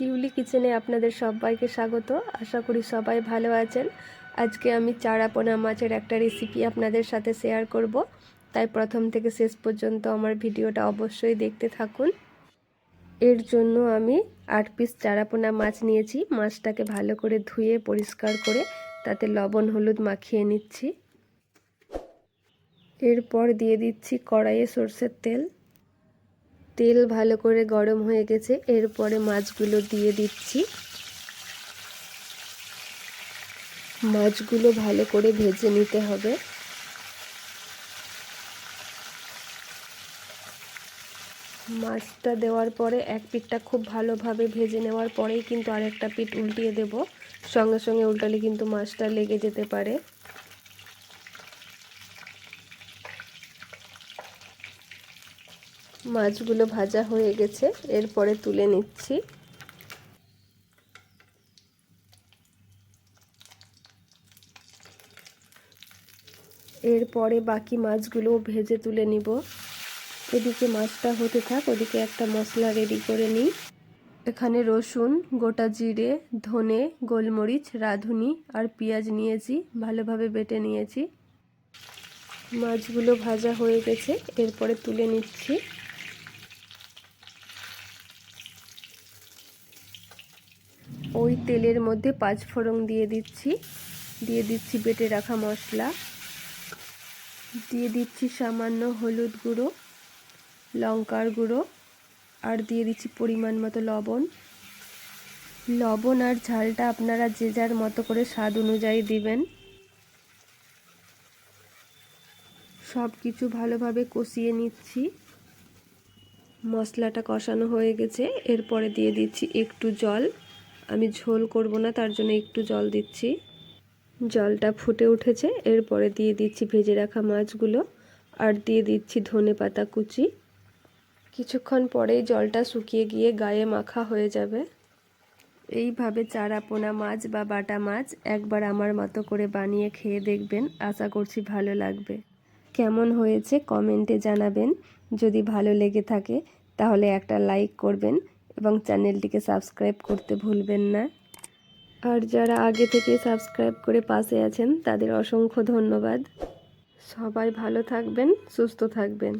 শিউলি কিচেনে আপনাদের সবাইকে স্বাগত। আশা করি সবাই ভালো আছেন। আজকে আমি চারাপোনা মাছের একটা রেসিপি আপনাদের সাথে শেয়ার করব। তাই প্রথম থেকে শেষ পর্যন্ত আমার ভিডিওটা অবশ্যই দেখতে থাকুন। এর জন্য আমি আট পিস চারাপোনা মাছ নিয়েছি। মাছটাকে ভালো করে ধুয়ে, পরিষ্কার করে তাতে লবণ, হলুদ মাখিয়ে নিচ্ছি। এরপর দিয়ে দিচ্ছি কড়াইয়ে সর্ষের তেল। তেল ভালো করে গরম হয়ে গেছে, এরপরে মাছগুলো দিয়ে দিচ্ছি। মাছগুলো ভালো করে ভেজে নিতে হবে। মাছটা দেওয়ার পরে এক পিঠটা খুব ভালোভাবে ভেজে নেওয়ার পরেই কিন্তু আরেকটা পিঠ উল্টিয়ে দেব। সঙ্গে সঙ্গে উল্টালে কিন্তু মাছটা লেগে যেতে পারে। মাছগুলো ভাজা হয়ে গেছে, এরপরে তুলে নিচ্ছি। এরপরে বাকি মাছগুলো ভেজে তুলে নিব। এদিকে মাছটা হতে থাক, ওদিকে একটা মশলা রেডি করে নিই। এখানে রসুন, গোটা জিরে, ধনে, গোলমরিচ, রাঁধুনি আর পেঁয়াজ নিয়েছি, ভালোভাবে বেটে নিয়েছি। মাছগুলো ভাজা হয়ে গেছে, এরপরে তুলে নিচ্ছি। ওই তেলের মধ্যে পাঁচ ফোড়ন দিয়ে দিচ্ছি। দিয়ে দিচ্ছি বেটে রাখা মশলা। দিয়ে দিচ্ছি সামান্য হলুদ গুঁড়ো, লঙ্কার গুঁড়ো, আর দিয়ে দিচ্ছি পরিমাণ মতো লবণ। লবণ আর ঝালটা আপনারা যে যার মতো করে স্বাদ অনুযায়ী দিবেন। সব কিছু ভালোভাবে কষিয়ে নিচ্ছি। মশলাটা কষানো হয়ে গেছে। এরপরে দিয়ে দিচ্ছি একটু জল। আমি ঝোল করব না, তার জন্য একটু জল দিচ্ছি। জলটা ফুটে উঠেছে, এরপরে দিয়ে দিচ্ছি ভেজে রাখা মাছগুলো, আর দিয়ে দিচ্ছি ধনে পাতা কুচি। কিছুক্ষণ পরেই জলটা শুকিয়ে গিয়ে গায়ে মাখা হয়ে যাবে। এইভাবে চারা পোনা মাছ বা বাটা মাছ একবার আমার মতো করে বানিয়ে খেয়ে দেখবেন, আশা করছি ভালো লাগবে। কেমন হয়েছে কমেন্টে জানাবেন। যদি ভালো লেগে থাকে, তাহলে একটা লাইক করবেন এবং চ্যানেলটিকে সাবস্ক্রাইব করতে ভুলবেন না। আর যারা আগে থেকে সাবস্ক্রাইব করে পাশে আছেন, তাদের অসংখ্য ধন্যবাদ। সবাই ভালো থাকবেন, সুস্থ থাকবেন।